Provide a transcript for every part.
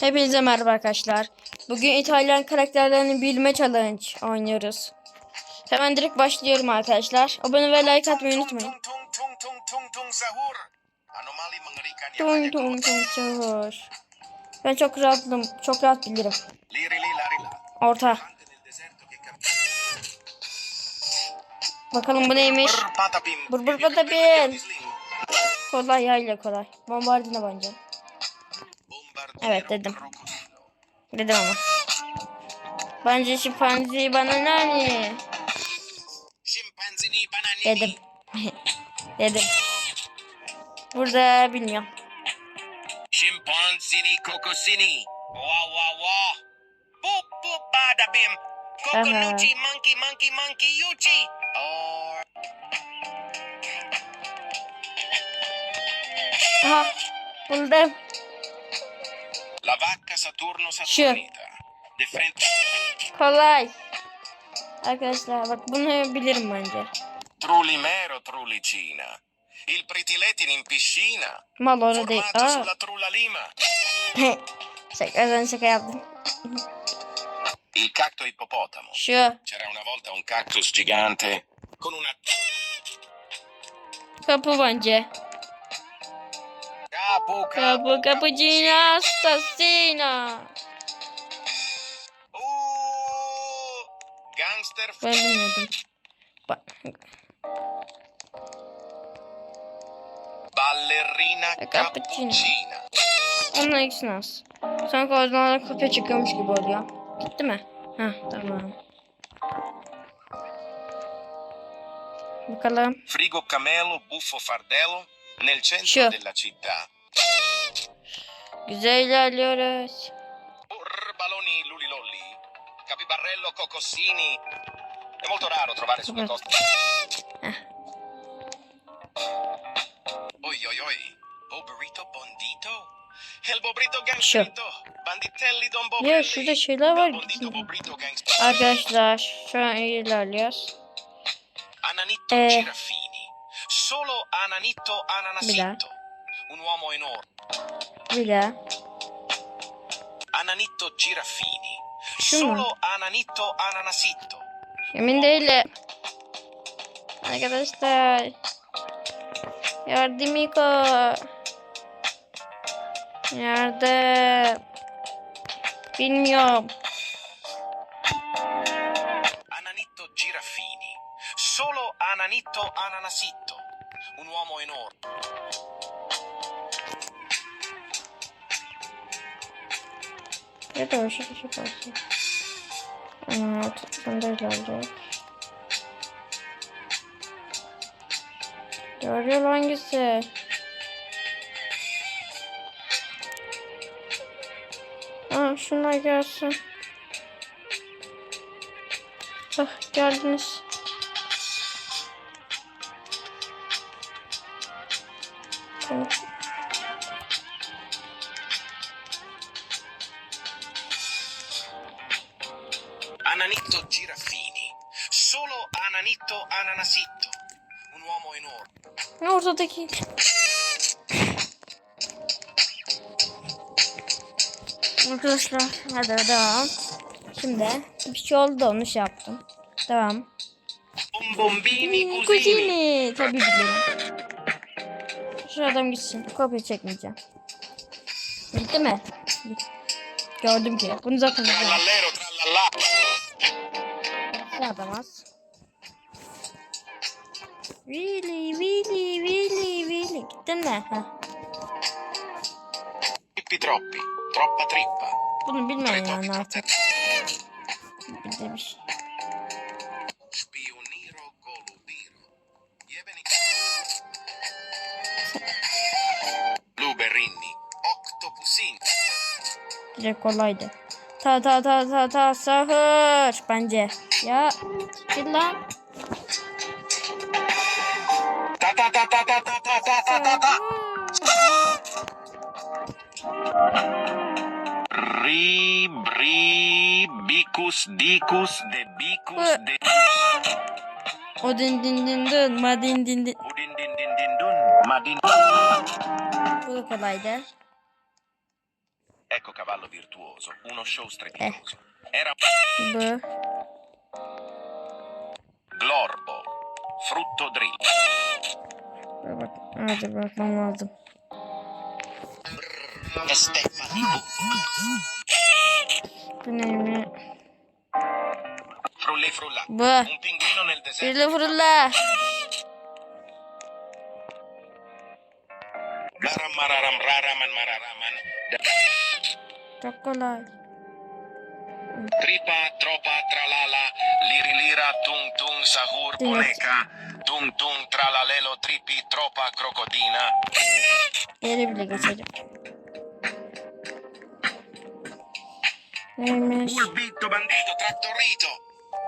Hepinize merhaba arkadaşlar. Bugün İtalyan karakterlerini bilme challenge oynuyoruz. Hemen direkt başlıyorum arkadaşlar. Abone ve like atmayı unutmayın. Tung tung tung sahur. Ben çok rahatım. Çok rahat bilirim. Orta. Bakalım bu neymiş? Burbur patapin. Kolay yayla kolay. Bombardına bancam. Evet, dedim. Dedim ama. Bence şimpanzi bana nani? Scimpanzini bananini. Dedim. Dedim. Burada bilmiyorum. Scimpanzini cocosini. Wow wow wow. Boop boop badabim. Coconucci monkey monkey monkey yuchi. Or Aha buldum. La vacca Saturno Saturnita. De frente. Kolay. Arkadaşlar bak bunu bilirim bence. Trulimero trulicina. Il pretiletin in piscina. Mal orada değil. Aa. sulla trullalima. şaka, ben şaka yaptım. Il cacto ippopotamo. Şu. C'era una volta un cactus gigante con una Kapı bence. Capo Kapı kapıcina assassina. Gangster Ben bilmiyordum. Bak. ballerina cappuccina. Onun ikisini az. Sanki oradan kopya çıkıyormuş gibi oluyor. Gitti mi? Heh tamam. Bakalım. Frigo camelo buffo fardello nel centro della città. Güzel ilerliyoruz. Brr, baloni lulilolli. Capibarello cocossini. È molto raro trovare sulle coste. Oi oi oi. Bobrito bondito? El bobrito gangsterito. Banditelli don bobrelli. Ya şurada şeyler var. Bobrito. Arkadaşlar şu an ilerliyoruz. Ananitto Eh. Girafini. Solo daha. Ananasitto. Un uomo enorme. Daha. Ananitto Girafini. Şu mu? Solo Ananitto Ananasitto. Emin değilim. Arkadaşlar. Yardım Iko. Yardım. Bilmiyorum. Ananitto Girafini. Solo Ananitto Ananasitto. Un uomo enorme. Ya da şey şey olsun. Ama tutmanda ilerleyecek. Doğru hangisi? Aa şunlar gelsin. Ah geldiniz. Ananitto Girafini. Solo Ananitto Ananasitto. Un uomo enorme. Ortadaki. Arkadaşlar hadi devam. Şimdi bir şey oldu onu şey yaptım. Devam. Bombombini cusini. Kuzini. Tabii biliyorum. Şu adam gitsin. Kopya çekmeyeceğim. Gitti mi? Gördüm ki. Bunu zaten. Trallallero trallallà. Ne yapamaz? Willy, Willy, Willy, Willy. Gittin mi? Heh. Trippi troppi. Troppa trippa. Bunu troppi yani artık. Bir de bir şey. Direkt kolaydı. Ta ta ta ta ta sahur bence. Ya git lan. Ta ta ta ta ta ta ta ta ta ta ta. Ri, bri, bicus, dicus, de bicus, Hı. de... O din din din din ma din din din. Udin din din din dun, ma din... Bu da kolaydı. Ecco cavallo virtuoso, uno show strepitoso. Era Bu. Frutto drill. Bak. Hadi bakmam lazım. Bu neymiş? Frulli frulla. Bu. Un pinguino nel deserto. Birli fırla. Garam mararam raraman mararaman. Çok kolay. Tripa, tropa, tralala, liri lira, tung tung, sahur, poleka, tung tung, tralalelo, tripi, tropa, crocodina. Yeri bile geçerim. Neymiş? Pulpito, bandito, trattorito.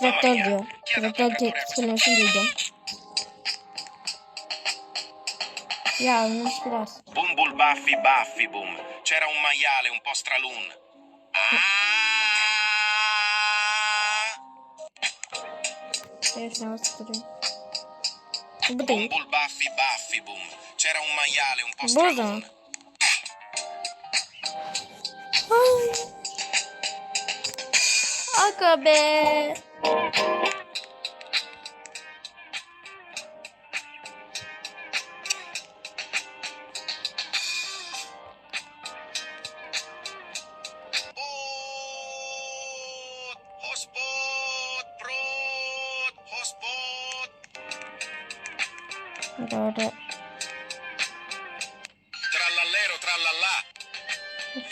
Traktör diyor. Traktör kelimesini duydum. Ya olmuş biraz. Bum bul baffi baffi bum. C'era un maiale un po' stralun. Ah! Evet ne sıkırıyor. Bu Bum değil. bul baffi baffi bum. C'era un maiale un po' Bu o zaman. stralun. Ay. Aga be.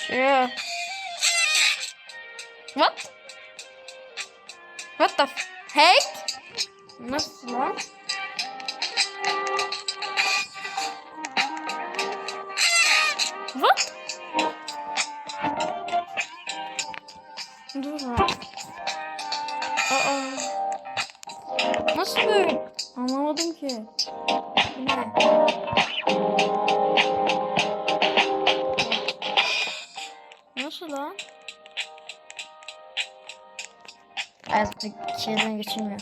Şu. What? What the heck? Nasıl lan? What? Dur lan. Aa. Nasıl böyle? Anlamadım ki. Ne? Artık şeyden geçilmiyor.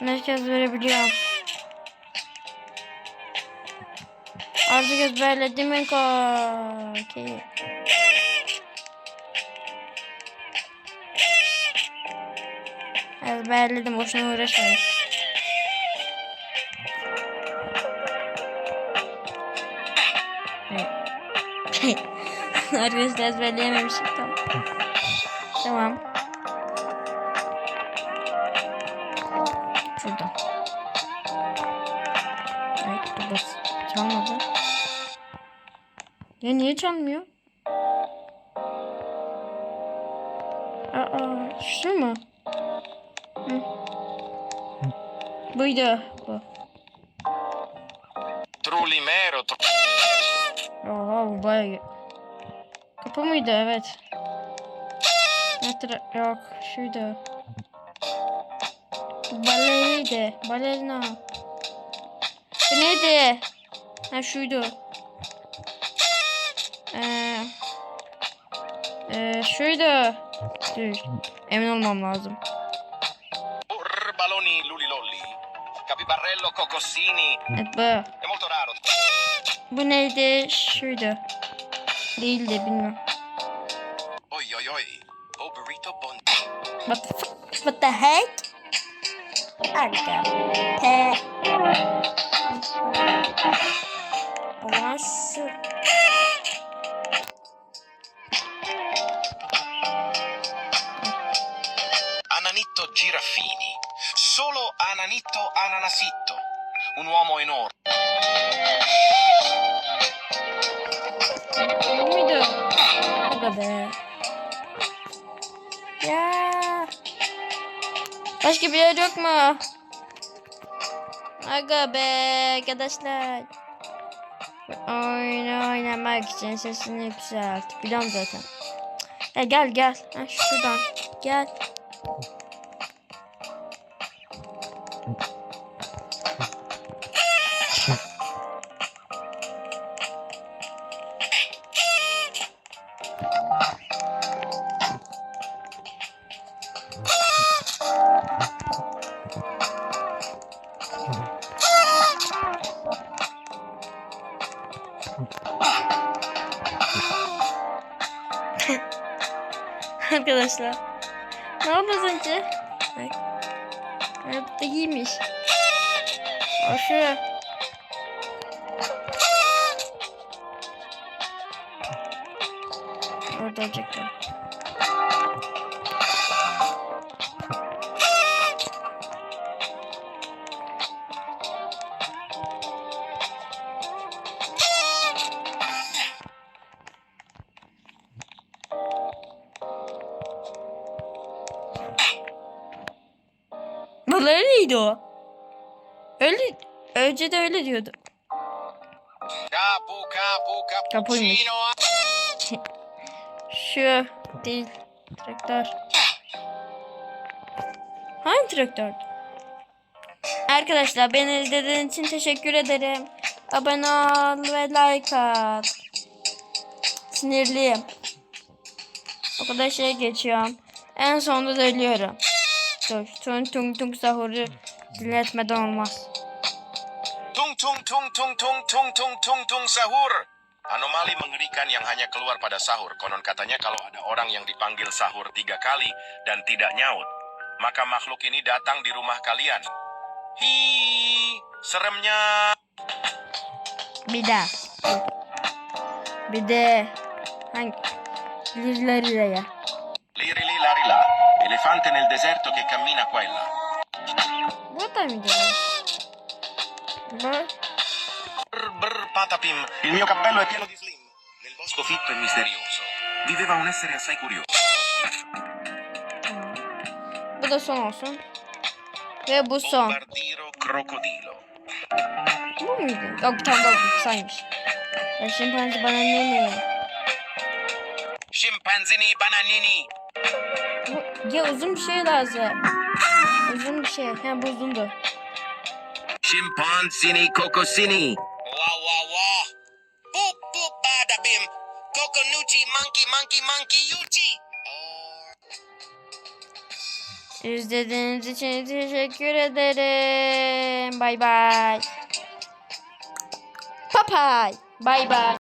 Merkez verebiliyorum. Artık ezberledim en Okey. Ezberledim boşuna uğraşmayın. Arkadaşlar ezberleyememişim tamam. Tamam. Şurada. Evet dur bas. Çalmadı. Ya niye çalmıyor? Aa şu mu? Hı. Buydu bu. Trulimero, tru- Oha bu bayağı Kapı mıydı? Evet. Metre yok. Şuydu. Bu Balerinaydı. Balerina. Bu neydi? Ha şuydu. Ee, ee, şuydu. Dur. Emin olmam lazım. Baloni lulilolli. Capibarello cocossini. Evet bu. Bu neydi? Şuydu. Değildi bilmiyorum. Oi oi oi. Oh burrito bon. What the fuck? What the heck? Aga. Pe. O zaman şu. Ananitto Giraffini. Solo Ananitto Ananasitto. Un uomo enorme. Başka bir yer yok mu? Aga be arkadaşlar. Oyun oynamak için sesini yükselt. Biliyorum zaten. Ya gel gel. Ha, şuradan. Gel. arkadaşlar. Ne oldu az önce? Bak. Evet, bu da. Aşağı. Orada olacaklar. Öyleydi o. Öyle, önce de öyle diyordu. Capu, capu, Kapuymuş. Şu değil. Traktör. Hangi traktör? Arkadaşlar beni izlediğiniz için teşekkür ederim. Abone ol ve like at. Sinirliyim. O kadar şey geçiyorum. En sonunda da ölüyorum. Dur. Tung tung tung sahuru dinletmeden olmaz. Tung tung tung tung tung tung tung tung tung sahur. Anomali mengerikan yang hanya keluar pada sahur. Konon katanya kalau ada orang yang dipanggil sahur tiga kali dan tidak nyaut, maka makhluk ini datang di rumah kalian. Hi, seremnya. Bir daha. Bir de hangi? Lirlaraya. Lirili larila, Elefante nel deserto che cammina qua e là. What I'm doing? Brr. Brr, patapim. Il mio cappello è pieno di slim. Nel bosco fitto e misterioso viveva un essere assai curioso. Vado sono su. Ve busso. Bombardiro crocodilo. Dog, dog, dog, science. La scimpanzini bananini. Scimpanzini bananini. Ya uzun bir şey lazım. Uzun bir şey. Ha bu uzundu. Cocosini. Wow wow wow. Boop boop bada bim. Coconucci monkey monkey monkey yuchi. İzlediğiniz için teşekkür ederim. Bay bay. Papay. Bay bay.